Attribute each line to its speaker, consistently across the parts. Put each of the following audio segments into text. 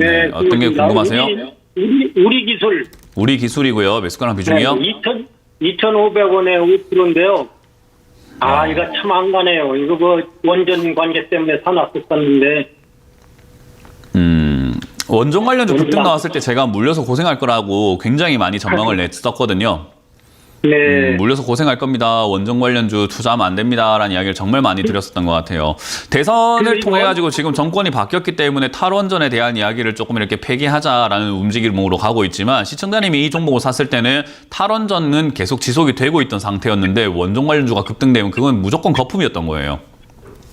Speaker 1: 네, 어떤
Speaker 2: 게그
Speaker 1: 궁금하세요?
Speaker 2: 우리, 우리, 우리 기술
Speaker 1: 우리 기술이고요. 매수가랑 비중이요?
Speaker 2: 네, 2천 2,500원에 5%인데요. 아, 이거 참 안 가네요. 이거 뭐 원전 관계 때문에 사놨었었는데
Speaker 1: 음, 원전 관련주 급등 나왔을 때 제가 물려서 고생할 거라고 굉장히 많이 전망을 냈었거든요.
Speaker 2: 네.
Speaker 1: 음, 물려서 고생할 겁니다. 원전 관련주 투자하면 안 됩니다라는 이야기를 정말 많이 드렸었던 것 같아요. 대선을 통해 가지고 지금 정권이 바뀌었기 때문에 탈원전에 대한 이야기를 조금 이렇게 폐기하자라는 움직임으로 가고 있지만 시청자님이 이 종목을 샀을 때는 탈원전은 계속 지속이 되고 있던 상태였는데 원전 관련주가 급등되면 그건 무조건 거품이었던 거예요.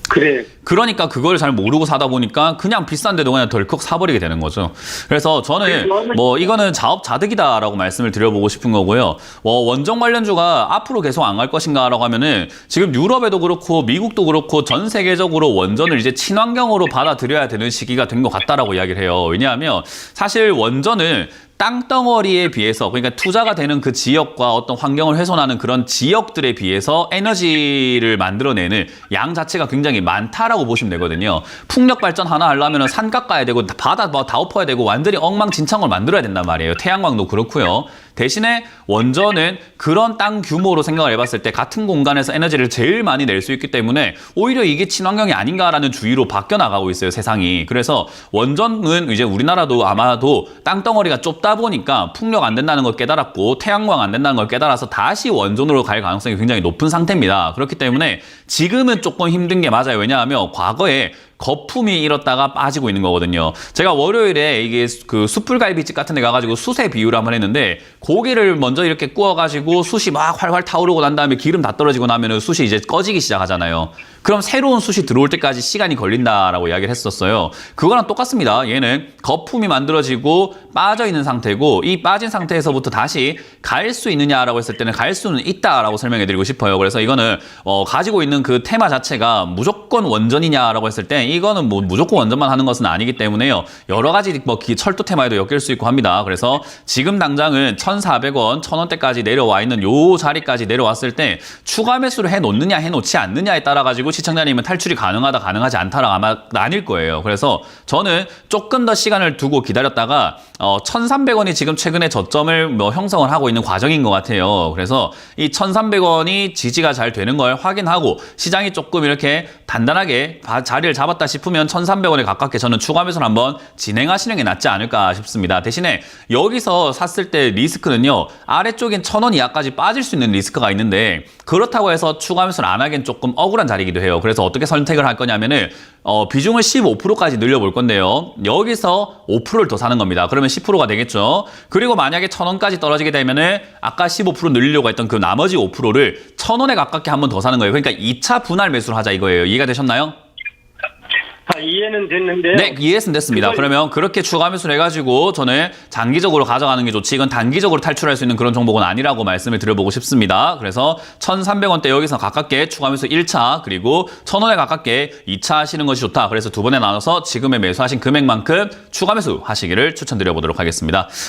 Speaker 2: 그래.
Speaker 1: 그러니까 그걸 잘 모르고 사다 보니까 그냥 비싼데도 그냥 덜컥 사버리게 되는 거죠. 그래서 저는 뭐 이거는 자업자득이다라고 말씀을 드려보고 싶은 거고요. 뭐 원전 관련주가 앞으로 계속 안 갈 것인가라고 하면은 지금 유럽에도 그렇고 미국도 그렇고 전 세계적으로 원전을 이제 친환경으로 받아들여야 되는 시기가 된 것 같다라고 이야기를 해요. 왜냐하면 사실 원전을 땅덩어리에 비해서 그러니까 투자가 되는 그 지역과 어떤 환경을 훼손하는 그런 지역들에 비해서 에너지를 만들어내는 양 자체가 굉장히 많다라고 보시면 되거든요. 풍력 발전 하나 하려면 산 깎아야 되고 바다 뭐다 엎어야 되고 완전히 엉망진창을 만들어야 된단 말이에요. 태양광도 그렇고요. 대신에 원전은 그런 땅 규모로 생각을 해봤을 때 같은 공간에서 에너지를 제일 많이 낼 수 있기 때문에 오히려 이게 친환경이 아닌가라는 주의로 바뀌어 나가고 있어요 세상이. 그래서 원전은 이제 우리나라도 아마도 땅덩어리가 좁다 보니까 풍력 안 된다는 걸 깨달았고 태양광 안 된다는 걸 깨달아서 다시 원전으로 갈 가능성이 굉장히 높은 상태입니다. 그렇기 때문에 지금은 조금 힘든 게 맞아요. 왜냐하면 과거에 거품이 일었다가 빠지고 있는 거거든요. 제가 월요일에 이게 그 숯불갈비집 같은 데 가가지고 숯의 비유를 한번 했는데 고기를 먼저 이렇게 구워가지고 숯이 막 활활 타오르고 난 다음에 기름 다 떨어지고 나면은 숯이 이제 꺼지기 시작하잖아요. 그럼 새로운 숯이 들어올 때까지 시간이 걸린다라고 이야기를 했었어요. 그거랑 똑같습니다. 얘는 거품이 만들어지고 빠져 있는 상태고 이 빠진 상태에서부터 다시 갈 수 있느냐라고 했을 때는 갈 수는 있다라고 설명해 드리고 싶어요. 그래서 이거는 어, 가지고 있는 그 테마 자체가 무조건 원전이냐라고 했을 때 이거는 뭐 무조건 원전만 하는 것은 아니기 때문에요. 여러 가지 뭐 기- 철도 테마에도 엮일 수 있고 합니다. 그래서 지금 당장은 1,400원, 1,000원대까지 내려와 있는 요 자리까지 내려왔을 때 추가 매수를 해 놓느냐 해 놓지 않느냐에 따라 가지고 시청자님은 탈출이 가능하다 가능하지 않다라 아마 나뉠 거예요. 그래서 저는 조금 더 시간을 두고 기다렸다가 어, 1,300원이 지금 최근에 저점을 뭐 형성을 하고 있는 과정인 것 같아요. 그래서 이 1,300원이 지지가 잘 되는 걸 확인하고 시장이 조금 이렇게 단단하게 바- 자리를 잡았 다 싶으면 1,300원에 가깝게 저는 추가 매수를 한번 진행하시는 게 낫지 않을까 싶습니다. 대신에 여기서 샀을 때 리스크는요. 아래쪽인 1,000원 이하까지 빠질 수 있는 리스크가 있는데 그렇다고 해서 추가 매수를 안 하기엔 조금 억울한 자리이기도 해요. 그래서 어떻게 선택을 할 거냐면은 어, 비중을 15%까지 늘려볼 건데요. 여기서 5%를 더 사는 겁니다. 그러면 10%가 되겠죠. 그리고 만약에 1,000원까지 떨어지게 되면은 아까 15% 늘리려고 했던 그 나머지 5%를 1,000원에 가깝게 한 번 더 사는 거예요. 그러니까 2차 분할 매수를 하자 이거예요. 이해가 되셨나요?
Speaker 2: 아, 이해는 됐는데요.
Speaker 1: 네, 이해했으면 됐습니다.
Speaker 2: 그걸-
Speaker 1: 그러면 그렇게 추가 매수를 해가지고 저는 장기적으로 가져가는 게 좋지 이건 단기적으로 탈출할 수 있는 그런 종목은 아니라고 말씀을 드려보고 싶습니다. 그래서 1,300원대 여기서 가깝게 추가 매수 1차 그리고 1,000원에 가깝게 2차 하시는 것이 좋다. 그래서 두 번에 나눠서 지금의 매수하신 금액만큼 추가 매수 하시기를 추천드려보도록 하겠습니다.